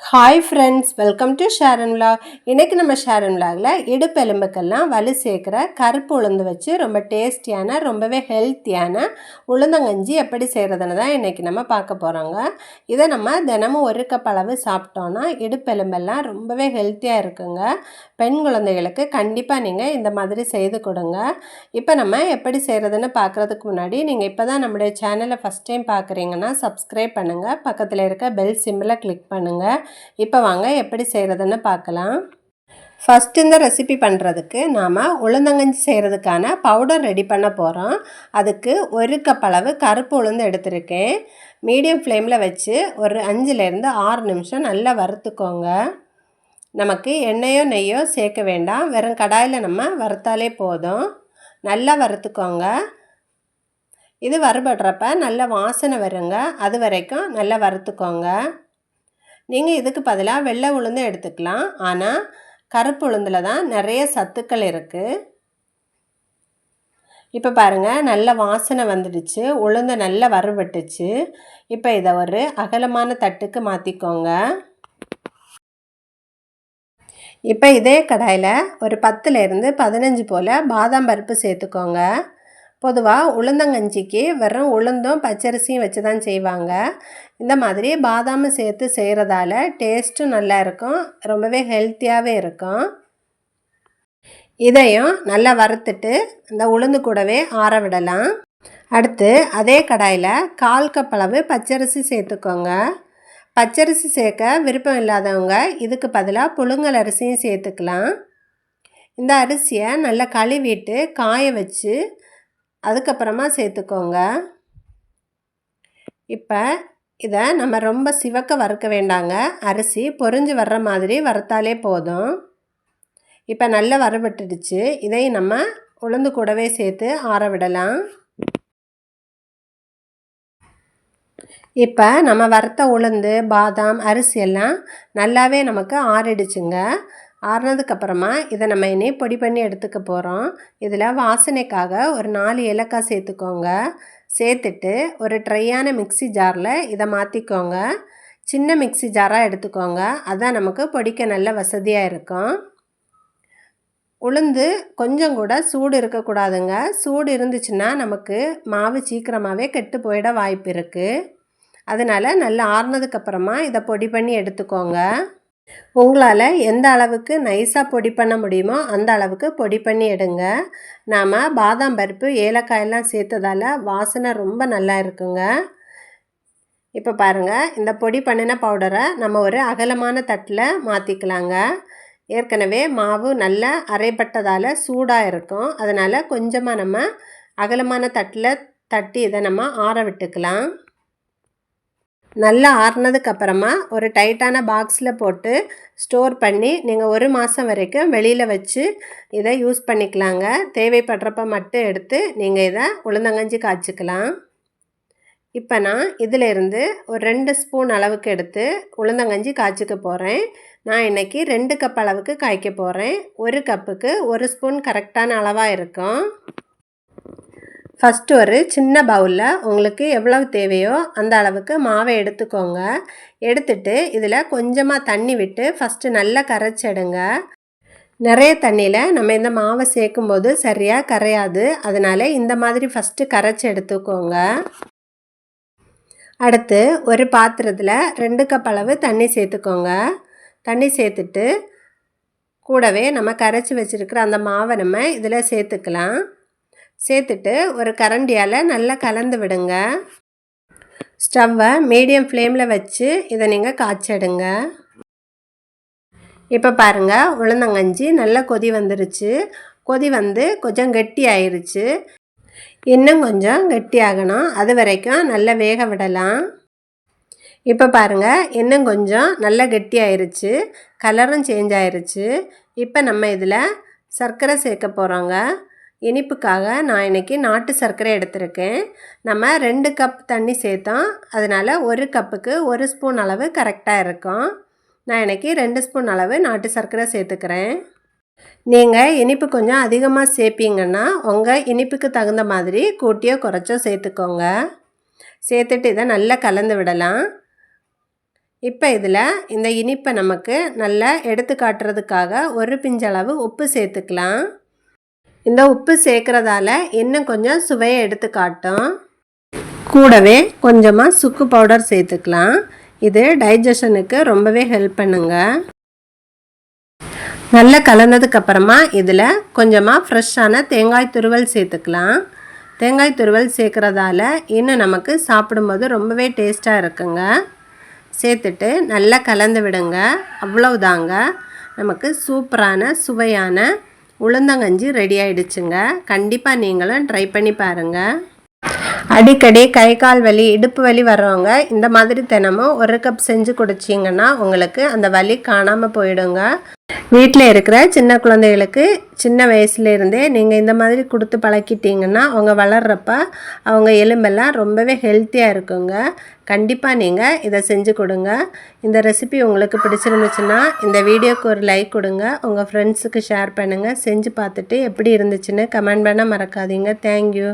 Hi friends welcome to Sharon vlog இன்றைக்கி நம்ம ஷேரன் விலாகில் இடுப்பெலும்புக்கெல்லாம் வலு சேர்க்குற கருப்பு உளுந்து வச்சு ரொம்ப டேஸ்டியான ரொம்பவே ஹெல்த்தியான உளுந்தங்கஞ்சி எப்படி செய்கிறதுன்னு தான் இன்றைக்கி நம்ம பார்க்க போகிறோங்க இதை நம்ம தினமும் ஒரு கப் அளவு சாப்பிட்டோன்னா இடுப்பெலும்பெல்லாம் ரொம்பவே ஹெல்த்தியாக இருக்குங்க. பெண் குழந்தைகளுக்கு கண்டிப்பாக நீங்கள் இந்த மாதிரி செய்து கொடுங்க. இப்போ நம்ம எப்படி செய்கிறதுன்னு பார்க்குறதுக்கு முன்னாடி நீங்கள் இப்போ தான் நம்முடைய சேனலை ஃபஸ்ட் டைம் பார்க்குறீங்கன்னா சப்ஸ்கிரைப் பண்ணுங்கள் பக்கத்தில் இருக்க பெல் சிம்மில் கிளிக் பண்ணுங்கள் இப்போ வாங்க எப்படி செய்கிறதுன்னு பார்க்கலாம். ஃபஸ்ட் இந்த ரெசிபி பண்ணுறதுக்கு நாம் உளுந்தங்கஞ்சி செய்கிறதுக்கான பவுடர் ரெடி பண்ண போகிறோம் அதுக்கு ஒரு கப் அளவு கருப்பு உளுந்து எடுத்திருக்கேன். மீடியம் ஃப்ளேமில் வச்சு ஒரு அஞ்சுலேருந்து ஆறு நிமிஷம் நல்லா வறுத்துக்கோங்க. நமக்கு எண்ணெயோ நெய்யோ சேர்க்க வேண்டாம். வெறும் கடாயில் நம்ம வறுத்தாலே போதும். நல்லா வறுத்துக்கோங்க. இது வறுபடுறப்ப நல்ல வாசனை வருங்க. அது வரைக்கும் நல்லா வறுத்துக்கோங்க. நீங்கள் இதுக்கு பதிலாக வெள்ளை உளுந்து எடுத்துக்கலாம். ஆனால் கருப்பு உளுந்தில் தான் நிறைய சத்துக்கள் இருக்குது இப்போ பாருங்கள் நல்ல வாசனை வந்துடுச்சு. உளுந்து நல்லா வறுபட்டுச்சு. இப்போ இதை ஒரு அகலமான தட்டுக்கு மாற்றிக்கோங்க இப்போ இதே கடாயில் ஒரு பத்துலேருந்து பதினஞ்சு போல் பாதாம் பருப்பு சேர்த்துக்கோங்க. பொதுவாக உளுந்தங்கஞ்சிக்கு வெறும் உளுந்தும் பச்சரிசியும் வச்சு தான் செய்வாங்க. இந்த மாதிரி பாதாமும் சேர்த்து செய்கிறதால டேஸ்ட்டும் நல்லா இருக்கும் ரொம்பவே ஹெல்த்தியாகவே இருக்கும். இதையும் நல்லா வறுத்துட்டு இந்த உளுந்து கூடவே ஆற விடலாம். அடுத்து அதே கடாயில் கால் கப் அளவு பச்சரிசி சேர்த்துக்கோங்க. பச்சரிசி சேர்க்க விருப்பம் இல்லாதவங்க இதுக்கு பதிலாக புழுங்கல் அரிசியும் சேர்த்துக்கலாம். இந்த அரிசியை நல்லா கழுவிட்டு காய வச்சு அதுக்கப்புறமா சேர்த்துக்கோங்க. இப்போ இதை நம்ம ரொம்ப சிவக்க வறுக்க வேண்டாங்க. அரிசி பொறிஞ்சு வர்ற மாதிரி வறுத்தாலே போதும். இப்போ நல்லா வறுபட்டுடுச்சு. இதையும் நம்ம உளுந்து கூடவே சேர்த்து ஆற விடலாம். இப்போ நம்ம வறுத்த உளுந்து பாதாம் அரிசி எல்லாம் நல்லாவே நமக்கு ஆறிடுச்சுங்க. ஆறுனதுக்கப்புறமா இதை நம்ம இனி பொடி பண்ணி எடுத்துக்க போகிறோம் இதில் வாசனைக்காக ஒரு நாலு ஏலக்காய் சேர்த்துக்கோங்க. சேர்த்துட்டு ஒரு ட்ரையான மிக்சி ஜாரில் இதை மாற்றிக்கோங்க சின்ன மிக்சி ஜாராக எடுத்துக்கோங்க. அதான் நமக்கு பொடிக்க நல்ல வசதியாக இருக்கும். உளுந்து கொஞ்சம் கூட சூடு இருக்கக்கூடாதுங்க சூடு இருந்துச்சுன்னா நமக்கு மாவு சீக்கிரமாகவே கெட்டு போயிட வாய்ப்பு இருக்குது அதனால் நல்லா ஆறுனதுக்கப்புறமா இதை பொடி பண்ணி எடுத்துக்கோங்க. உங்களால் எந்த அளவுக்கு நைஸாக பொடி பண்ண முடியுமோ அந்த அளவுக்கு பொடி பண்ணி எடுங்க. நாம் பாதாம் பருப்பு ஏலக்காயெல்லாம் சேர்த்ததால் வாசனை ரொம்ப நல்லா இருக்குங்க. இப்போ பாருங்கள் இந்த பொடி பண்ணின பவுடரை நம்ம ஒரு அகலமான தட்டில் மாற்றிக்கலாங்க ஏற்கனவே மாவு நல்லா அரைப்பட்டதால் சூடாக இருக்கும். அதனால் கொஞ்சமாக நம்ம அகலமான தட்டில் தட்டி இதை நம்ம ஆற விட்டுக்கலாம். நல்லா ஆறுனதுக்கு அப்புறமா ஒரு டைட்டான பாக்ஸில் போட்டு ஸ்டோர் பண்ணி நீங்கள் ஒரு மாதம் வரைக்கும் வெளியில் வச்சு இதை யூஸ் பண்ணிக்கலாங்க. தேவைப்படுறப்ப மட்டும் எடுத்து நீங்கள் இதை உளுந்தங்கஞ்சி காய்ச்சிக்கலாம். இப்போ நான் இதிலிருந்து ஒரு ரெண்டு ஸ்பூன் அளவுக்கு எடுத்து உளுந்தங்கஞ்சி காய்ச்சிக்க போகிறேன் நான் இன்றைக்கி ரெண்டு கப் அளவுக்கு காய்க்க போகிறேன் ஒரு கப்புக்கு ஒரு ஸ்பூன் கரெக்டான அளவாக இருக்கும். ஃபஸ்ட்டு ஒரு சின்ன பவுலில் உங்களுக்கு எவ்வளவு தேவையோ அந்த அளவுக்கு மாவை எடுத்துக்கோங்க. எடுத்துட்டு இதில் கொஞ்சமாக தண்ணி விட்டு ஃபஸ்ட்டு நல்லா கரைச்சிடுங்க. நிறைய தண்ணியில் நம்ம இந்த மாவை சேர்க்கும்போது சரியாக கரையாது. அதனால் இந்த மாதிரி ஃபஸ்ட்டு கரைச்சி எடுத்துக்கோங்க அடுத்து ஒரு பாத்திரத்தில் ரெண்டு கப் அளவு தண்ணி சேர்த்துக்கோங்க. தண்ணி சேர்த்துட்டு கூடவே நம்ம கரைச்சி வச்சுருக்கிற அந்த மாவை நம்ம இதில் சேர்த்துக்கலாம். சேர்த்துட்டு ஒரு கரண்டியால் நல்லா கலந்து விடுங்க. ஸ்டவ்வை மீடியம் ஃப்ளேமில் வச்சு இதை நீங்கள் காய்ச்சிடுங்க. இப்போ பாருங்கள் உளுந்தங்கஞ்சி நல்லா கொதி வந்துருச்சு. கொதி வந்து கொஞ்சம் கெட்டி ஆயிருச்சு. இன்னும் கொஞ்சம் கெட்டி ஆகணும். அது வரைக்கும் நல்லா வேக விடலாம். இப்போ பாருங்கள் இன்னும் கொஞ்சம் நல்லா கெட்டி ஆயிருச்சு. கலரும் சேஞ்ச் ஆயிருச்சு. இப்போ நம்ம இதில் சர்க்கரை சேர்க்க போகிறோங்க இனிப்புக்காக நான் இன்றைக்கி நாட்டு சர்க்கரை எடுத்திருக்கேன். நம்ம ரெண்டு கப் தண்ணி சேர்த்தோம். அதனால் ஒரு கப்புக்கு ஒரு ஸ்பூன் அளவு கரெக்டாக இருக்கும். நான் இன்றைக்கி ரெண்டு ஸ்பூன் அளவு நாட்டு சர்க்கரை சேர்த்துக்கிறேன். நீங்கள் இனிப்பு கொஞ்சம் அதிகமாக சேர்ப்பீங்கன்னா உங்கள் இனிப்புக்கு தகுந்த மாதிரி கூட்டியோ குறைச்சோ சேர்த்துக்கோங்க. சேர்த்துட்டு இதை நல்லா கலந்து விடலாம். இப்போ இதில் இந்த இனிப்பை நமக்கு நல்லா எடுத்து காட்டுறதுக்காக ஒரு பிஞ்சளவு உப்பு சேர்த்துக்கலாம். இந்த உப்பு சேர்க்குறதால இன்னும் கொஞ்சம் சுவையை எடுத்து காட்டும் கூடவே கொஞ்சமாக சுக்கு பவுடர் சேர்த்துக்கலாம். இது டைஜஷனுக்கு ரொம்பவே ஹெல்ப் பண்ணுங்க. நல்லா கலந்ததுக்கப்புறமா இதில் கொஞ்சமாக ஃப்ரெஷ்ஷான தேங்காய் துருவல் சேர்த்துக்கலாம். தேங்காய் துருவல் சேர்க்குறதால இன்னும் நமக்கு சாப்பிடும்போது ரொம்பவே டேஸ்ட்டாக இருக்குங்க. சேர்த்துட்டு நல்லா கலந்து விடுங்க. அவ்வளவுதாங்க. நமக்கு சூப்பரான சுவையான உளுந்தங்கஞ்சி ரெடி ஆயிடுச்சுங்க. கண்டிப்பாக நீங்களும் ட்ரை பண்ணி பாருங்கள் அடிக்கடி கை கால் வலி இடுப்பு வலி வர்றவங்க இந்த மாதிரி தினமும் ஒரு கப் செஞ்சு குடிச்சிங்கன்னா உங்களுக்கு அந்த வலி காணாமல் போயிடுங்க. வீட்டில் இருக்கிற சின்ன குழந்தைகளுக்கு சின்ன வயசுலேருந்தே நீங்கள் இந்த மாதிரி கொடுத்து பழக்கிட்டீங்கன்னா அவங்க வளர்கிறப்ப அவங்க எலும்பெல்லாம் ரொம்பவே ஹெல்த்தியாக இருக்குங்க. கண்டிப்பாக நீங்கள் இதை செஞ்சு கொடுங்க. இந்த ரெசிபி உங்களுக்கு பிடிச்சிருந்துச்சுன்னா இந்த வீடியோக்கு ஒரு லைக் கொடுங்க. உங்கள் ஃப்ரெண்ட்ஸுக்கு ஷேர் பண்ணுங்கள் செஞ்சு பார்த்துட்டு எப்படி இருந்துச்சுன்னு கமெண்ட் பண்ண மறக்காதீங்க. தேங்க்யூ